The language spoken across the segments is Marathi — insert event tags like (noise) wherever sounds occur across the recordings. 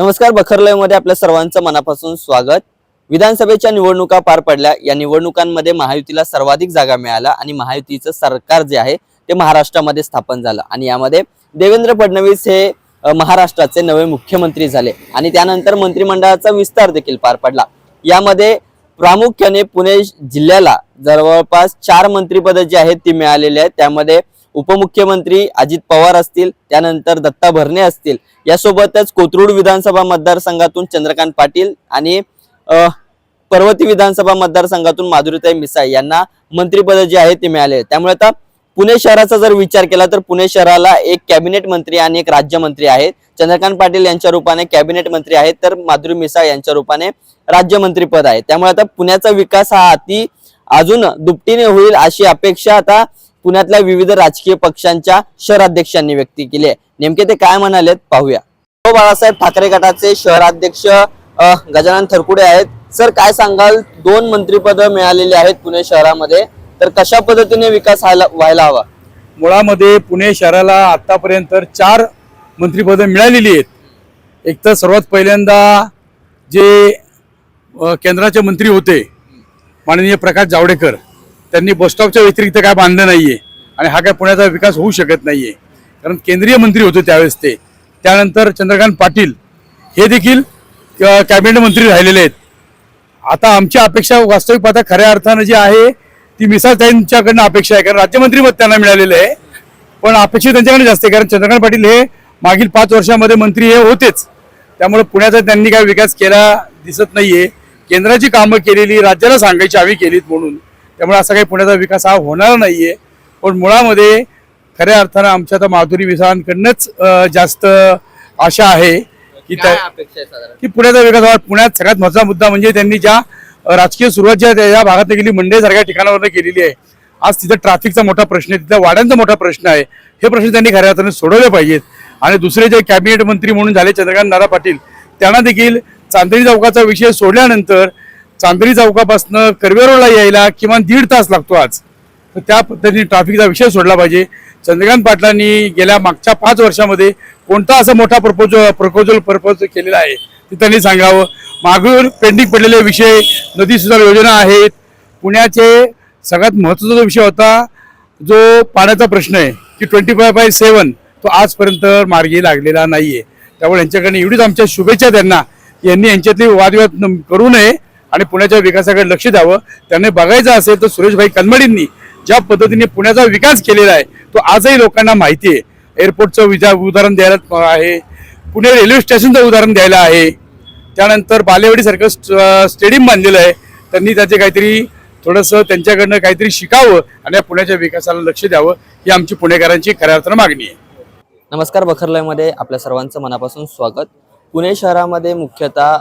नमस्कार बखरलयमध्ये आपल्या सर्वांचं मनापासून स्वागत. विधानसभेच्या निवडणुका पार पडल्या. या निवडणुकांमध्ये महायुतीला सर्वाधिक जागा मिळाल्या आणि महायुतीचं सरकार जे आहे ते महाराष्ट्रामध्ये स्थापन झालं. आणि यामध्ये देवेंद्र फडणवीस हे महाराष्ट्राचे नवे मुख्यमंत्री झाले. आणि त्यानंतर मंत्रिमंडळाचा विस्तार देखील पार पडला. यामध्ये प्रामुख्याने पुणे जिल्ह्याला जवळपास चार मंत्रिपद जी आहेत ती मिळालेली आहेत. त्यामध्ये उपमुख्यमंत्री अजित पवार असतील त्यानंतर दत्ता भरणे असतील यासोबतच कोथरूड विधानसभा मतदारसंघातून चंद्रकांत पाटील आणि पर्वती विधानसभा मतदारसंघातून माधुरीताई मिसाळ यांना मंत्रीपद जे आहे ते मिळाले. त्यामुळे आता पुणे शहराचा जर विचार केला तर पुणे शहराला एक कॅबिनेट मंत्री आणि एक राज्यमंत्री आहेत. चंद्रकांत पाटील यांच्या रूपाने कॅबिनेट मंत्री आहेत तर माधुरी मिसाळ यांच्या रूपाने राज्यमंत्री पद आहे. त्यामुळे आता पुण्याचा विकास हा अति अजून दुपटीने होईल अशी अपेक्षा आता पुण्यातल्या विविध राजकीय पक्षांच्या शहराध्यक्षांनी व्यक्त केली आहे. नेमके ते काय म्हणालेत पाहूया. हो, बाळासाहेब ठाकरे गटाचे शहराध्यक्ष गजानन थरकुडे आहेत. सर काय सांगाल? दोन मंत्रिपद मिळालेली आहेत पुणे शहरामध्ये. तर कशा पद्धतीने विकास व्हायला व्हायला हवा? मुळामध्ये पुणे शहराला आतापर्यंत चार मंत्रिपदं मिळालेली आहेत. एक तर सर्वात पहिल्यांदा जे केंद्राचे मंत्री होते माननीय प्रकाश जावडेकर. त्यांनी बसस्टॉपच्या व्यतिरिक्त काय बांधलं नाहीये. आणि हा काय पुण्याचा विकास होऊ शकत नाहीये. कारण केंद्रीय मंत्री होते त्यावेळेस ते. त्यानंतर चंद्रकांत पाटील हे देखील कॅबिनेट मंत्री राहिलेले आहेत. आता आमची अपेक्षा वास्तविक पाहता खऱ्या अर्थानं जी आहे ती मिसाळ त्यांच्याकडनं अपेक्षा आहे. कारण राज्यमंत्री मत त्यांना मिळालेलं आहे. पण अपेक्षा त्यांच्याकडे जास्त आहे. कारण चंद्रकांत पाटील हे मागील पाच वर्षामध्ये मंत्री हे होतेच. त्यामुळे पुण्याचा त्यांनी काय विकास केला दिसत नाहीये. केंद्राची कामं केलेली राज्याला सांगायची हवी केलीत म्हणून. त्यामुळे असा काही पुण्याचा विकास हा होणार नाहीये. पण मुळामध्ये खऱ्या अर्थानं आमच्या आता माधुरी मिसाळांकडनंच अं, जास्त आशा आहे की त्या आहे की पुण्याचा विकास व्हावा पुण्यात सगळ्यात महत्त्वाचा मुद्दा म्हणजे त्यांनी ज्या राजकीय सुरुवात ज्या त्या- या भागात गेली मंडई सारख्या ठिकाणावर केलेली आहे. आज तिथं ट्रॅफिकचा मोठा प्रश्न आहे तिथं वाड्यांचा मोठा प्रश्न आहे. हे प्रश्न त्यांनी खऱ्या अर्थाने सोडवले पाहिजेत. आणि दुसरे जे कॅबिनेट मंत्री म्हणून झाले चंद्रकांत नारा पाटील त्यांना देखील चांदणी चौकाचा विषय सोडल्यानंतर चांदरी चौकापासून कर्वेरोडला यायला किमान दीड तास लागतो आज. तर त्या पद्धतीने ट्रॅफिकचा विषय सोडला पाहिजे. चंद्रकांत पाटलांनी गेल्या मागच्या पाच वर्षामध्ये कोणता असा मोठा प्रपोज प्रपोजल प्रपोज केलेला आहे ते त्यांनी सांगावं. मागून पेंडिंग पडलेले विषय नदी सुधार योजना आहेत. पुण्याचे सगळ्यात महत्त्वाचा जो विषय होता जो पाण्याचा प्रश्न आहे की ट्वेंटी फाय बाय सेवन तो आजपर्यंत मार्गी लागलेला नाही आहे त्यामुळे यांच्याकडे एवढीच आमच्या शुभेच्छा त्यांना यांनी यांच्यातली वादविवाद करू नये. आणि पुण्याच्या विकासाकडे लक्ष द्यावं. त्यांनी बघायचं असेल तर सुरेशभाई कनमडींनी ज्या पद्धतीने पुण्याचा विकास केलेला आहे तो आजही लोकांना माहिती आहे. एअरपोर्टचं विजा उदाहरण द्यायला आहे पुणे रेल्वे स्टेशनचं उदाहरण द्यायला आहे. त्यानंतर बालेवाडीसारखं स्टेडियम बांधलेलं आहे. त्यांनी त्याचे काहीतरी थोडंसं त्यांच्याकडनं काहीतरी शिकावं आणि या पुण्याच्या विकासाला लक्ष द्यावं ही आमची पुणेकरांची खऱ्या अर्थानं मागणी आहे. नमस्कार बखरलयमध्ये आपल्या सर्वांचं मनापासून स्वागत. पुणे शहरामध्ये मुख्यतः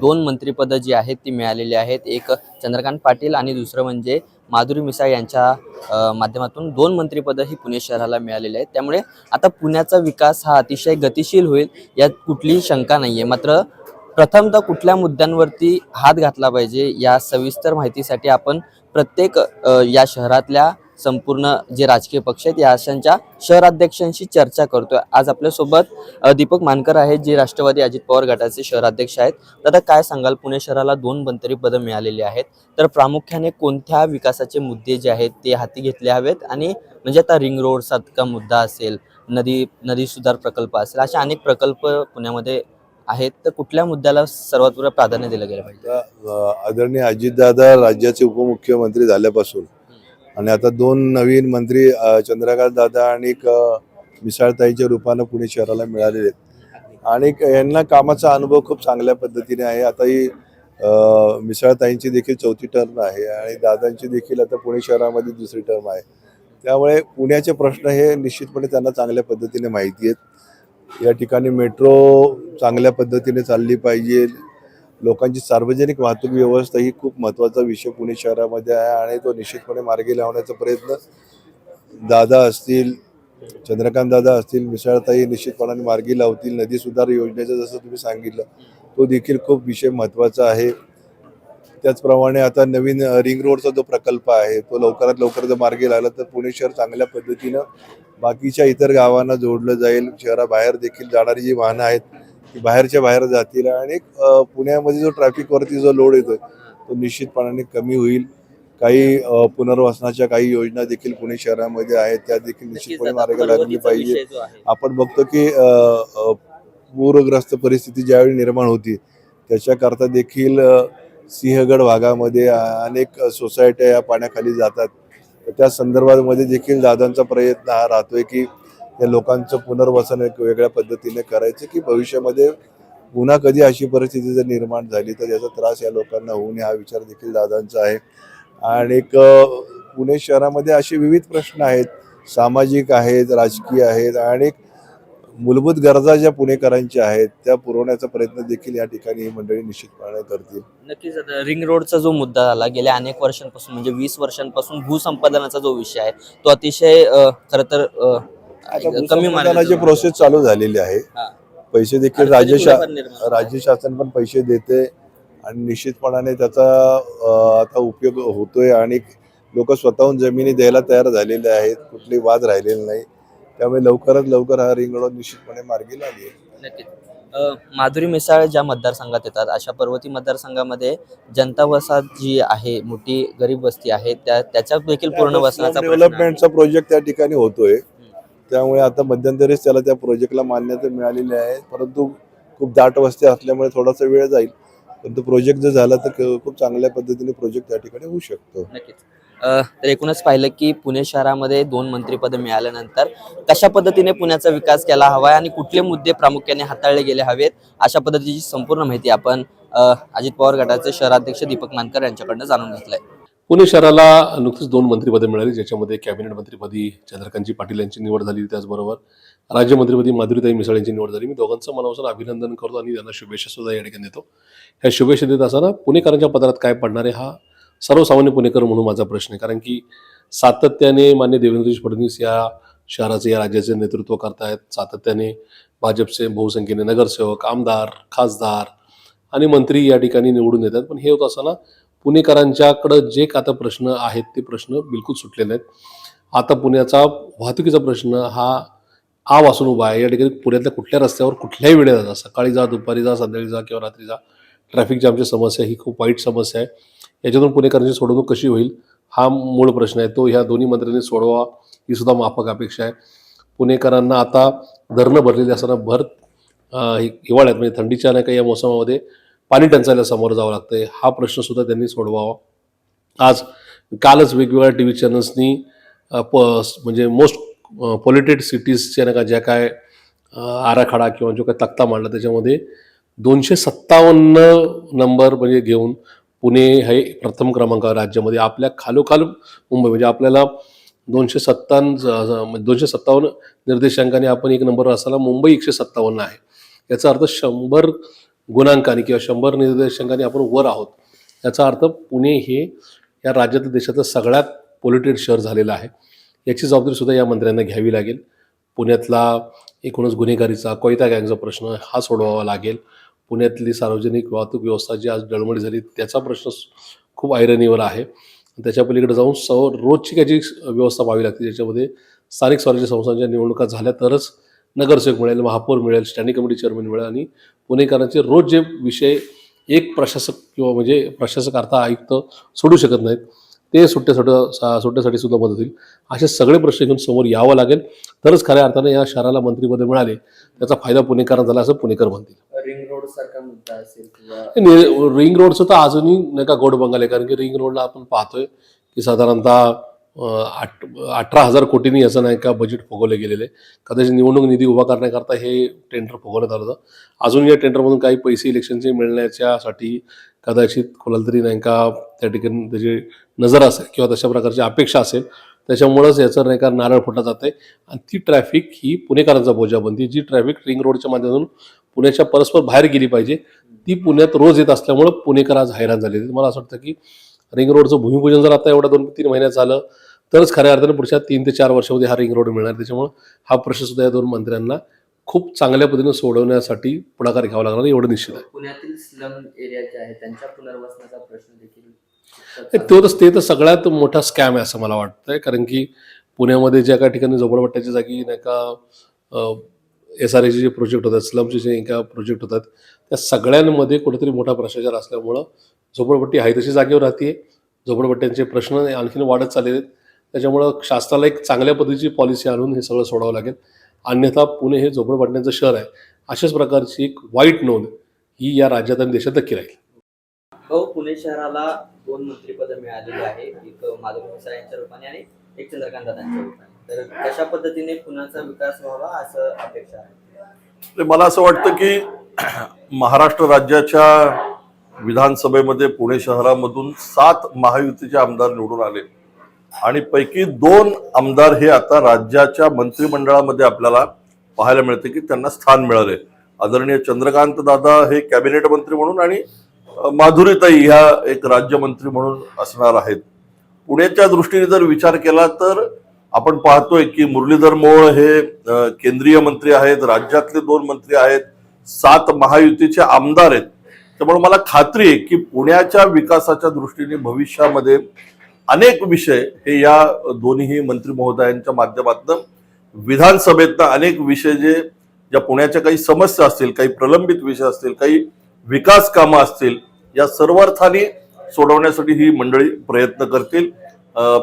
दोन मंत्रिपदं जी आहेत ती मिळालेली आहेत. एक चंद्रकांत पाटील आणि दुसरं म्हणजे माधुरी मिसाळ यांच्या माध्यमातून दोन मंत्रिपदं ही पुणे शहराला मिळालेली आहेत. त्यामुळे आता पुण्याचा विकास हा अतिशय गतिशील होईल यात कुठलीही शंका नाही आहे मात्र प्रथमतः कुठल्या मुद्द्यांवरती हात घातला पाहिजे या सविस्तर माहितीसाठी आपण प्रत्येक या शहरातल्या संपूर्ण जे राजकीय पक्ष आहेत या अशांच्या शहराध्यक्षांशी चर्चा करतोय. आज आपल्यासोबत दीपक मानकर आहेत जे राष्ट्रवादी अजित पवार गटाचे शहराध्यक्ष आहेत. दादा काय सांगाल पुणे शहराला दोन मंत्रिपदं मिळालेली आहेत. तर प्रामुख्याने कोणत्या विकासाचे मुद्दे जे आहेत ते हाती घेतले हवेत? आणि म्हणजे आता रिंग रोड सारखा मुद्दा असेल नदी नदी सुधार प्रकल्प असेल असे अनेक प्रकल्प पुण्यामध्ये आहेत. तर कुठल्या मुद्द्याला सर्वात प्राधान्य दिलं गेलं पाहिजे? आदरणीय अजितदादा राज्याचे उपमुख्यमंत्री झाल्यापासून आणि आता दोन नवीन मंत्री चंद्रकांत दादा आणि मिसाळताईच्या रूपानं पुणे शहराला मिळालेले आहेत. आणि यांना कामाचा अनुभव खूप चांगल्या पद्धतीने आहे. आता ही मिसाळताईंची देखील चौथी टर्म आहे आणि दादांची देखील आता पुणे शहरामध्ये दुसरी टर्म आहे. त्यामुळे पुण्याचे प्रश्न हे निश्चितपणे त्यांना चांगल्या पद्धतीने माहिती आहेत. या ठिकाणी मेट्रो चांगल्या पद्धतीने चालली पाहिजे. लोकांची सार्वजनिक वाहतूक व्यवस्था ही खूप महत्त्वाचा विषय पुणे शहरामध्ये आहे आणि तो निश्चितपणे मार्गी लावण्याचा प्रयत्न दादा असतील चंद्रकांत दादा असतील मिसळताही निश्चितपणाने मार्गी लावतील नदी सुधार योजनेचं जसं तुम्ही सांगितलं तो देखील खूप विषय महत्त्वाचा आहे. त्याचप्रमाणे आता नवीन रिंग रोडचा जो प्रकल्प आहे तो लवकरात लवकर जर मार्गी लागला तर पुणे शहर चांगल्या पद्धतीनं बाकीच्या इतर गावांना जोडलं जाईल शहराबाहेर देखील जाणारी जी वाहनं आहेत बाहेरच्या बाहेर जातील आणि पुण्यामध्ये जो ट्रॅफिकवरती जो लोड येतोय तो निश्चितपणाने कमी होईल. काही पुनर्वसनाच्या काही योजना देखील पुणे शहरामध्ये आहेत त्या देखील निश्चितपणे आता मार्ग लागली पाहिजे. आपण बघतो की पूरग्रस्त परिस्थिती ज्यावेळी निर्माण होती त्याच्याकरता देखील सिंहगड भागामध्ये अनेक सोसायट्या या पाण्याखाली जातात. त्या संदर्भामध्ये देखील दादांचा प्रयत्न हा राहतोय की या लोकांचं पुनर्वसन एक वेगळ्या पद्धतीने करायचं की भविष्यामध्ये पुन्हा कधी अशी परिस्थिती जर निर्माण झाली तर याचा त्रास या लोकांना होऊ नये हा विचार देखील दादांचा आहे. आणि पुणे शहरामध्ये असे विविध प्रश्न आहेत. सामाजिक आहेत राजकीय आहेत आणि मूलभूत गरजा ज्या पुणेकरांच्या आहेत त्या पुरवण्याचा प्रयत्न देखील या ठिकाणी ही मंडळी निश्चितपणे करतील. नक्कीच रिंग रोडचा जो मुद्दा झाला गेल्या अनेक वर्षांपासून म्हणजे वीस वर्षांपासून भूसंपादनाचा जो विषय आहे तो अतिशय खरं तर कमी प्रोसेस चालू झालेली आहे. पैसे देखील राज्य. राज्य शासन पण पैसे देते आणि निश्चितपणाने त्याचा आता उपयोग होतोय आणि लोक स्वतःहून जमिनी द्यायला तयार झालेले आहेत. कुठली वाद राहिलेला नाही. त्यामुळे लवकरात लवकर हा रिंग रोड निश्चितपणे मार्गी लागेल. माधुरी मिसाळ ज्या मतदारसंघात येतात अशा पर्वती मतदारसंघामध्ये जनता वसाहत जी आहे मोठी गरीब वस्ती आहे त्या त्याच्यात देखील पूर्ण वसनाचा. डेव्हलपमेंटचा प्रोजेक्ट त्या ठिकाणी होतोय. त्यामुळे आता मध्यंतरीच त्याला त्या प्रोजेक्टला मान्यता मिळालेली आहे. परंतु खूप दाट वस्ती असल्यामुळे थोडासा वेळ जाईल. परंतु प्रोजेक्ट जर झाला तर खूप चांगल्या पद्धतीने प्रोजेक्ट त्या ठिकाणी होऊ शकतो. नक्कीच. अ, तर एकूणच पाहिलं की पुणे शहरामध्ये दोन मंत्रीपद मिळाल्यानंतर कशा पद्धतीने पुण्याचा विकास केला हवा आणि कुठले मुद्दे प्रामुख्याने हाताळले गेले हवेत अशा पद्धतीची संपूर्ण माहिती आपण अ, अजित पवार गटाचे शहराध्यक्ष दीपक मानकर यांच्याकडनं जाणून घेतलंय. पुणे शहराला नुकतीच दोन मंत्रिपदे मिळाली ज्याच्यामध्ये कॅबिनेट मंत्रीपदी चंद्रकांतजी पाटील यांची निवड झाली त्याचबरोबर राज्यमंत्रीपदी माधुरीताई मिसाळ यांची निवड झाली. मी दोघांचं मनापासून अभिनंदन करतो आणि त्यांना शुभेच्छा सुद्धा या ठिकाणी देतो. ह्या शुभेच्छा देत असताना पुणेकरांच्या पदरात काय पडणार आहे हा सर्वसामान्य पुणेकर म्हणून माझा प्रश्न आहे. कारण की सातत्याने मान्य देवेंद्रजी फडणवीस या शहराचे या राज्याचे नेतृत्व करतायत. सातत्याने भाजपचे बहुसंख्येने नगरसेवक आमदार खासदार आणि मंत्री या ठिकाणी निवडून येतात. पण हे होत असताना पुणेकरांच्याकडं जे का आता प्रश्न आहेत ते प्रश्न बिलकुल सुटलेले नाहीत. आता पुण्याचा वाहतुकीचा प्रश्न हा आ वासून उभा आहे. या ठिकाणी पुण्यातल्या कुठल्या रस्त्यावर कुठल्याही वेळेला जा सकाळी जा दुपारी जा संध्याकाळी जा किंवा रात्री जा. ट्रॅफिक जामची समस्या ही खूप वाईट समस्या आहे. याच्यातून पुणेकरांची सोडवणूक कशी होईल हा मूळ प्रश्न आहे. तो ह्या दोन्ही मंत्र्यांनी सोडवा ही सुद्धा माफक अपेक्षा आहे. पुणेकरांना आता धरणं भरलेली असताना भर हिवाळ्यात म्हणजे थंडीच्या नाही का या मोसमामध्ये पाणी टंचाईला समोर जावं लागतंय. हा प्रश्न सुद्धा त्यांनी सोडवावा. आज कालच वेगवेगळ्या टी व्ही चॅनल्सनी प म्हणजे मोस्ट पॉल्युटेड सिटीजच्या नाही का ज्या काय आराखडा किंवा जो काय तक्ता मांडला त्याच्यामध्ये दोनशे सत्तावन्न नंबर म्हणजे घेऊन पुणे हे प्रथम क्रमांकावर राज्यामध्ये आपल्या खालोखाल मुंबई म्हणजे आपल्याला दोनशे सत्तावन्न म्हणजे दोनशे सत्तावन्न निर्देशांकाने आपण एक नंबरवर असताना मुंबई एकशे सत्तावन्न आहे. याचा अर्थ शंभर गुणांकाने किंवा शंभर निर्देशांकाने आपण वर आहोत. याचा अर्थ पुणे हे या राज्यातील देशाचं सगळ्यात पोल्युटेड शहर झालेलं आहे. याची जबाबदारीसुद्धा या मंत्र्यांना घ्यावी लागेल. पुण्यातला एकूणच गुन्हेगारीचा कोयता गँगचा प्रश्न हा सोडवावा लागेल. पुण्यातली सार्वजनिक वाहतूक व्यवस्था जी आज डळमळी झाली त्याचा प्रश्न खूप आयरनीवर आहे. त्याच्या पलीकडे जाऊन सौ रोजची काही जी व्यवस्था पाहावी लागते. ज्याच्यामध्ये स्थानिक स्वराज्य संस्थांच्या निवडणुका झाल्या तरच नगरसेवक मिळेल महापौर मिळेल स्टँडिंग कमिटी चेअरमन मिळेल आणि पुणेकरांचे रोज जे विषय एक प्रशासक किंवा म्हणजे प्रशासक अर्थ आयुक्त सोडू शकत नाहीत ते सुट्ट्यासाठी सुट्ट्यासाठी सुद्धा मदत होईल. असे सगळे प्रश्न घेऊन समोर यावं लागेल. तरच खऱ्या अर्थाने या शहराला मंत्रिपद मिळाले. त्याचा फायदा पुणेकरांना झाला असं पुणेकर म्हणतील. रिंग रोड सारखा मुद्दा असेल रिंग रोडचं तर अजूनही नाही का गोड बंगाल आहे. कारण की रिंग रोडला आपण पाहतोय की साधारणतः आठ अठरा हजार कोटींनी याचं नाही का बजेट फुगवले गेलेलं. आहे कदाचित निवडणूक निधी उभा करण्याकरता हे टेंडर फुगवण्यात आलं होतं. अजून या टेंडरमधून काही पैसे इलेक्शनचे मिळण्याच्यासाठी कदाचित कोणाला तरी नाही का त्या ठिकाणी त्याची नजर असेल किंवा तशा प्रकारची अपेक्षा असेल. त्याच्यामुळंच याचं नाही का नारळ फुटला जाते आणि ती ट्रॅफिक ही पुणेकरांचा बोजा बनती जी ट्रॅफिक रिंग रोडच्या माध्यमातून पुण्याच्या परस्पर बाहेर गेली पाहिजे ती पुण्यात रोज येत असल्यामुळं पुणेकर आज हैराण झाले मला असं वाटतं की रिंग रोडचं भूमिपूजन जर आता एवढा दोन तीन महिन्यात झालं तरच खऱ्या अर्थाने पुढच्या तीन ते चार वर्षामध्ये हा रिंग रोड मिळणार. त्याच्यामुळं हा प्रश्न सुद्धा या दोन मंत्र्यांना खूप चांगल्या पद्धतीने सोडवण्यासाठी पुढाकार घ्यावा लागणार एवढं निश्चित आहे. पुण्यातील स्लम एरिया जे आहे त्यांच्या पुनर्वसनाचा प्रश्न देखील तो तर ते तर सगळ्यात मोठा स्कॅम आहे असं मला वाटतंय कारण की पुण्यामध्ये ज्या काही ठिकाणी झोपडपट्ट्याच्या जागी नाही का एस आर एचे जे प्रोजेक्ट होतात स्लमचे जे एका प्रोजेक्ट होतात त्या सगळ्यांमध्ये कुठेतरी मोठा भ्रष्टाचार असल्यामुळं झोपडपट्टी आहे तशी जागेवर राहते झोपडपट्ट्यांचे प्रश्न आणखीन वाढत चाललेले आहेत. त्याच्यामुळं शासनाला एक चांगल्या पद्धतीची पॉलिसी आणून हे सगळं सोडावं लागेल. अन्यथा पुणे हे झोपडपट्ट्यांचं शहर आहे. अशाच प्रकारची एक वाईट नोंद ही या राज्यात आणि देशात नक्की राहील. हो पुणे शहराला दोन मंत्रिपद मिळालेली आहे. एक माधव मिसाळ यांच्या रूपाने आणि एक चंद्रकांत दादांच्या रूपाने. तर कशा पद्धतीने पुण्याचा विकास व्हावा असं अपेक्षा आहे? तर मला असं वाटतं की (clears throat) महाराष्ट्र राज्याच्या विधानसभेमध्ये पुणे शहरामधून सात महायुतीचे आमदार निवडून आले. आणि पैकी दोन आमदार हे आता राज्याच्या मंत्रिमंडळामध्ये आपल्याला पाहायला मिळते की त्यांना स्थान मिळाले आदरणीय चंद्रकांत दादा हे कॅबिनेट मंत्री म्हणून आणि माधुरीताई ह्या एक राज्यमंत्री म्हणून असणार आहेत. पुण्याच्या दृष्टीने जर विचार केला तर आपण पाहतोय की मुरलीधर मोहोळ हे केंद्रीय मंत्री आहेत राज्यातले दोन मंत्री आहेत सात महायुतीचे आमदार आहेत. त्यामुळे मला खात्री आहे की पुण्याच्या विकासाच्या दृष्टीने भविष्यामध्ये अनेक विषय हे या दोन्ही मंत्री महोदयांच्या माध्यमातून विधानसभेतनं अनेक विषय जे ज्या पुण्याच्या काही समस्या असतील काही प्रलंबित विषय असतील काही विकास कामं असतील या सर्वार्थाने सोडवण्यासाठी ही मंडळी प्रयत्न करतील.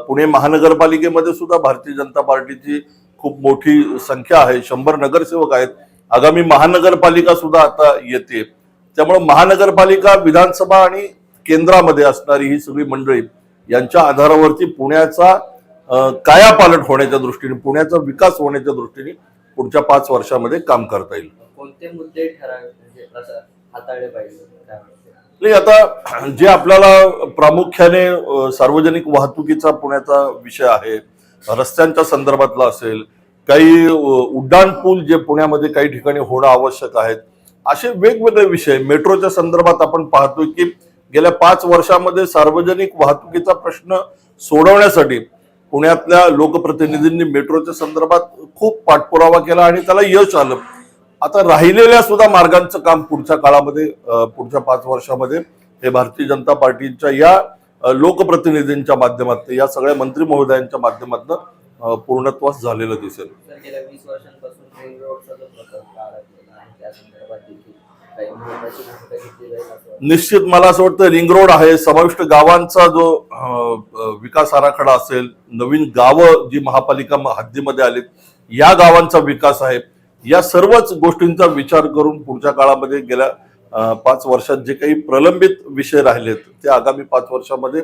पुणे महानगरपालिकेमध्ये सुद्धा भारतीय जनता पार्टीची खूप मोठी संख्या आहे शंभर नगरसेवक आहेत. आगामी महानगरपालिका सुद्धा आता येते. त्यामुळे महानगरपालिका विधानसभा आणि केंद्रामध्ये असणारी ही सगळी मंडळी यांच्या आधारावरती पुण्याचा कायापालट होण्याच्या दृष्टीने पुण्याचा विकास होण्याच्या दृष्टीने पुढच्या पाच वर्षामध्ये काम करता येईल कोणते मुद्दे म्हणजे हाताळले पाहिजे? नाही आता जे आपल्याला प्रामुख्याने सार्वजनिक वाहतुकीचा पुण्याचा विषय आहे रस्त्यांच्या संदर्भातला असेल काही उड्डाण पूल जे पुण्यामध्ये काही ठिकाणी होणं आवश्यक आहेत असे वेगवेगळे विषय मेट्रोच्या संदर्भात आपण पाहतोय की गेल्या पाच वर्षामध्ये सार्वजनिक वाहतुकीचा प्रश्न सोडवण्यासाठी पुण्यातल्या लोकप्रतिनिधींनी मेट्रोच्या संदर्भात खूप पाठपुरावा केला आणि त्याला यश आलं. आता राहिलेल्या सुद्धा मार्गांचं काम पुढच्या काळामध्ये पुढच्या पाच वर्षामध्ये हे भारतीय जनता पार्टीच्या या लोकप्रतिनिधींच्या माध्यमातून या सगळ्या मंत्री महोदयांच्या माध्यमातून पूर्णत्वास झालेलं दिसेल. निश्चित मला असं वाटतं रिंग रोड आहे. समाविष्ट गावांचा जो विकास आराखडा असेल नवीन गावं जी महापालिका हद्दीमध्ये आलीत या गावांचा विकास आहे. या सर्वच गोष्टींचा विचार करून पुढच्या काळामध्ये गेल्या पाच वर्षात जे काही प्रलंबित विषय राहिलेत ते आगामी पाच वर्षामध्ये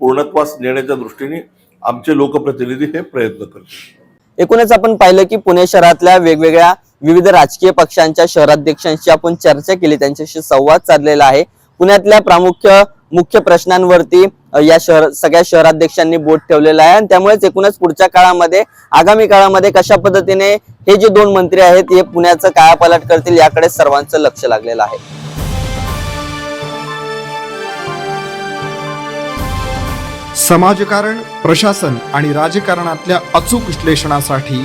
पूर्णत्वास नेण्याच्या दृष्टीने आमचे लोकप्रतिनिधी हे प्रयत्न करतील. एकूणच आपण पाहिलं की पुणे शहरातल्या वेगवेगळ्या विविध राजकीय पक्षांच्या शहराध्यक्षांशी आपण चर्चा केली. त्यांच्याशी संवाद साधलेला आहे. पुण्यातल्या प्रामुख्य मुख्य प्रश्नांवरती या शहर सगळ्या शहराध्यक्षांनी बोट ठेवलेलं आहे. आणि त्यामुळेच एकूणच पुढच्या काळामध्ये आगामी काळामध्ये कशा पद्धतीने हे जे दोन मंत्री आहेत हे पुण्याचं कायापालट करतील याकडे सर्वांचं लक्ष लागलेलं आहे. समाजकारण प्रशासन आणि राजकारणातल्या अचूक विश्लेषणासाठी